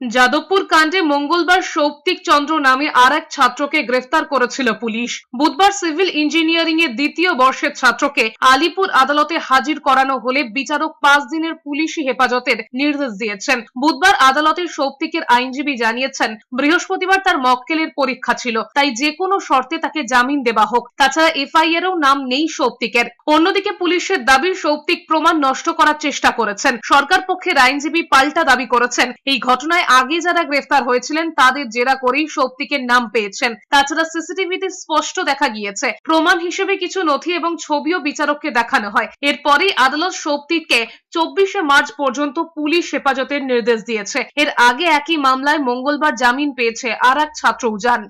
যাদবপুর কাণ্ডে মঙ্গলবার সৌপ্তিক চন্দ্র নামে আর এক ছাত্রকে গ্রেফতার করেছিল পুলিশ। বুধবার সিভিল ইঞ্জিনিয়ারিং এর দ্বিতীয় বর্ষের ছাত্রকে আলিপুর আদালতে হাজির করানো হলে বিচারক পাঁচ দিনের পুলিশি হেফাজতের নির্দেশ দিয়েছেন। বুধবার আদালতের সৌপ্তিকের আইনজীবী জানিয়েছেন, বৃহস্পতিবার তার মক্কেলের পরীক্ষা ছিল, তাই যে কোনো শর্তে তাকে জামিন দেওয়া হোক। তাছাড়া এফআইআর এও নাম নেই সৌপ্তিকের। অন্যদিকে পুলিশের দাবি, সৌপ্তিক প্রমাণ নষ্ট করার চেষ্টা করেছেন। সরকার পক্ষের আইনজীবী পাল্টা দাবি করেছেন। এই ঘটনায় আগে যারা গ্রেফতার হয়েছিলেন, তাদের জেরা করেই সৌপ্তিকের নাম পেয়েছেন। তাছাড়া সিসিটিভিতে স্পষ্ট দেখা গিয়েছে, প্রমাণ হিসেবে কিছু নথি এবং ছবিও বিচারককে দেখানো হয়। এরপরেই আদালত সৌপ্তিককে চব্বিশে মার্চ পর্যন্ত পুলিশ হেফাজতের নির্দেশ দিয়েছে। এর আগে একই মামলায় মঙ্গলবার জামিন পেয়েছে আর এক ছাত্র উজান।